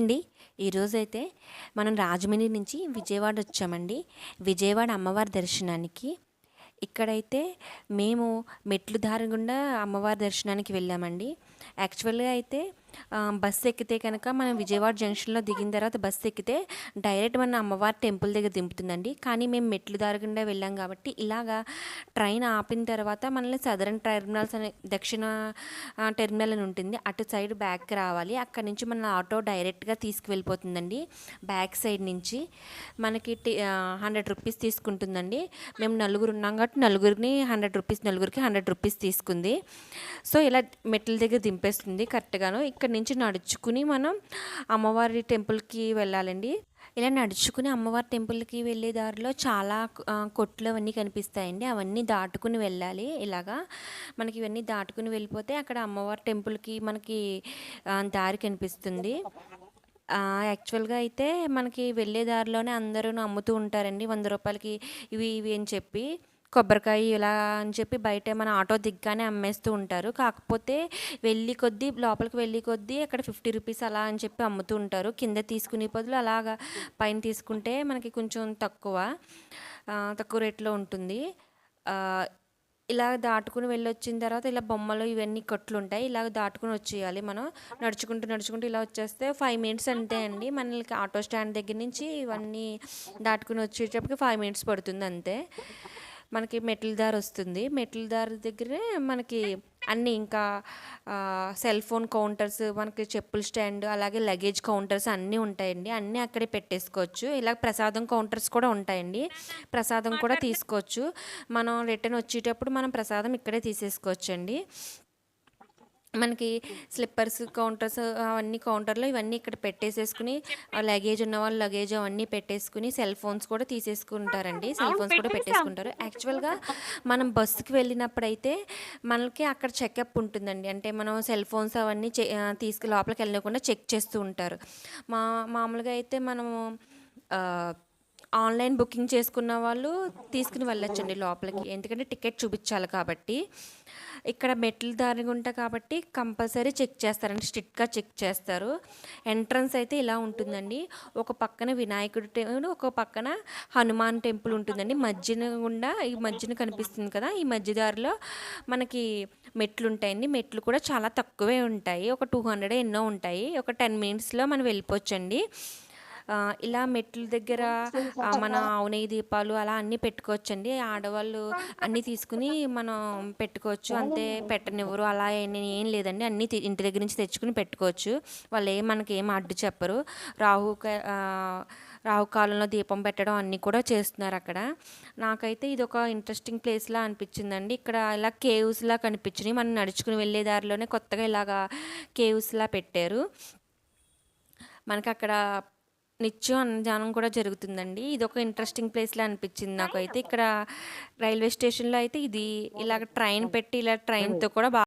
అండి. ఈరోజైతే మనం రాజమండ్రి నుంచి విజయవాడ వచ్చామండి. విజయవాడ అమ్మవారి దర్శనానికి. ఇక్కడైతే మేము మెట్లు దారి గుండా అమ్మవారి దర్శనానికి వెళ్ళామండి. యాక్చువల్గా అయితే బస్సు ఎక్కితే కనుక మనం విజయవాడ జంక్షన్లో దిగిన తర్వాత బస్సు ఎక్కితే డైరెక్ట్ మన అమ్మవారి టెంపుల్ దగ్గర దింపుతుందండి. కానీ మేము మెట్లు దారి గుండా వెళ్ళాం కాబట్టి ఇలాగా ట్రైన్ ఆపిన తర్వాత మనల్ని సదరన్ టెర్మినల్స్ అనే దక్షిణ టెర్మినల్ అని ఉంటుంది. అటు సైడ్ బ్యాక్ రావాలి. అక్కడ నుంచి మన ఆటో డైరెక్ట్గా తీసుకువెళ్ళిపోతుందండి. బ్యాక్ సైడ్ నుంచి మనకి హండ్రెడ్ రూపీస్ తీసుకుంటుందండి. మేము నలుగురు ఉన్నాం కాబట్టి నలుగురిని హండ్రెడ్ రూపీస్ నలుగురికి హండ్రెడ్ రూపీస్ తీసుకుంది. సో ఇలా మెట్ల దగ్గర దింపేస్తుంది కరెక్ట్గాను. ఇక్కడ నుంచి నడుచుకుని మనం అమ్మవారి టెంపుల్కి వెళ్ళాలండి. ఇలా నడుచుకుని అమ్మవారి టెంపుల్కి వెళ్ళే దారిలో చాలా కొట్లు అవన్నీ కనిపిస్తాయండి. అవన్నీ దాటుకుని వెళ్ళాలి. ఇలాగా మనకి ఇవన్నీ దాటుకుని వెళ్ళిపోతే అక్కడ అమ్మవారి టెంపుల్కి మనకి దారి కనిపిస్తుంది. యాక్చువల్గా అయితే మనకి వెళ్ళే దారిలోనే అందరూ అమ్ముతూ ఉంటారండి. వంద రూపాయలకి ఇవి ఇవి అని చెప్పి. కొబ్బరికాయ ఇలా అని చెప్పి బయట మన ఆటో దిగ్గానే అమ్మేస్తూ ఉంటారు. కాకపోతే వెళ్ళి కొద్దీ లోపలికి వెళ్ళి కొద్దీ అక్కడ ఫిఫ్టీ రూపీస్ అలా అని చెప్పి అమ్ముతూ ఉంటారు. కింద తీసుకునే బదులు అలాగా పైన తీసుకుంటే మనకి కొంచెం తక్కువ తక్కువ రేట్లో ఉంటుంది. ఇలా దాటుకుని వెళ్ళొచ్చిన తర్వాత ఇలా బొమ్మలు ఇవన్నీ కట్లు ఉంటాయి. ఇలా దాటుకుని వచ్చేయాలి మనం. నడుచుకుంటూ నడుచుకుంటూ ఇలా వచ్చేస్తే ఫైవ్ మినిట్స్ అంతే అండి. మనకి ఆటో స్టాండ్ దగ్గర నుంచి ఇవన్నీ దాటుకుని వచ్చేటప్పటికి ఫైవ్ మినిట్స్ పడుతుంది అంతే. మనకి మెట్ల దారి వస్తుంది. మెట్ల దారి దగ్గరే మనకి అన్నీ ఇంకా సెల్ ఫోన్ కౌంటర్స్ మనకి చెప్పుల స్టాండ్ అలాగే లగేజ్ కౌంటర్స్ అన్నీ ఉంటాయండి. అన్నీ అక్కడే పెట్టేసుకోవచ్చు. ఇలా ప్రసాదం కౌంటర్స్ కూడా ఉంటాయండి. ప్రసాదం కూడా తీసుకోవచ్చు. మనం రిటర్న్ వచ్చేటప్పుడు మనం ప్రసాదం ఇక్కడే తీసేసుకోవచ్చండి. మనకి స్లిప్పర్స్ కౌంటర్స్ అవన్నీ కౌంటర్లో ఇవన్నీ ఇక్కడ పెట్టేసేసుకుని లగేజ్ ఉన్న వాళ్ళు లగేజ్ అవన్నీ పెట్టేసుకుని సెల్ ఫోన్స్ కూడా తీసేసుకుంటారండి. సెల్ ఫోన్స్ కూడా పెట్టేసుకుంటారు. యాక్చువల్గా మనం బస్సుకి వెళ్ళినప్పుడైతే మనకి అక్కడ చెకప్ ఉంటుందండి. అంటే మనం సెల్ ఫోన్స్ అవన్నీ తీసుకు లోపలికి వెళ్ళకుండా చెక్ చేస్తూ ఉంటారు. మా మామూలుగా అయితే మనము ఆన్లైన్ బుకింగ్ చేసుకున్న వాళ్ళు తీసుకుని వెళ్ళొచ్చండి లోపలికి. ఎందుకంటే టికెట్ చూపించాలి కాబట్టి. ఇక్కడ మెట్లు దారి ఉంటా కాబట్టి కంపల్సరీ చెక్ చేస్తారండి. స్ట్రిక్ట్గా చెక్ చేస్తారు. ఎంట్రన్స్ అయితే ఇలా ఉంటుందండి. ఒక పక్కన వినాయకుడు టెంపుల్ ఒక పక్కన హనుమాన్ టెంపుల్ ఉంటుందండి. మధ్యన గుండా ఈ మధ్యన కనిపిస్తుంది కదా ఈ మధ్య దారిలో మనకి మెట్లు ఉంటాయండి. మెట్లు కూడా చాలా తక్కువే ఉంటాయి. ఒక టూ హండ్రెడ్ ఎన్నో ఉంటాయి. ఒక టెన్ మినిట్స్లో మనం వెళ్ళిపోవచ్చండి. ఇలా మెట్ల దగ్గర మన అవునయ్య దీపాలు అలా అన్నీ పెట్టుకోవచ్చండి. ఆడవాళ్ళు అన్నీ తీసుకుని మనం పెట్టుకోవచ్చు. అంతే పెట్టనివ్వరు అలా ఏం ఏం లేదండి. అన్నీ ఇంటి దగ్గర నుంచి తెచ్చుకుని పెట్టుకోవచ్చు. వాళ్ళు ఏం మనకి ఏం అడ్డు చెప్పరు. రాహు క- రాహుకాలంలో దీపం పెట్టడం అన్నీ కూడా చేస్తున్నారు అక్కడ. నాకైతే ఇది ఒక ఇంట్రెస్టింగ్ ప్లేస్లా అనిపించిందండి. ఇక్కడ ఇలా కేవ్స్లా కనిపించినాయి. మనం నడుచుకుని వెళ్ళే దారిలోనే కొత్తగా ఇలాగా కేవ్స్లా పెట్టారు. మనకి అక్కడ నిత్యం అన్నదానం కూడా జరుగుతుందండి. ఇది ఒక ఇంట్రెస్టింగ్ ప్లేస్లా అనిపించింది నాకు అయితే ఇక్కడ రైల్వే స్టేషన్లో అయితే ఇది ఇలాగ ట్రైన్ పెట్టి ఇలా ట్రైన్తో కూడా బాగా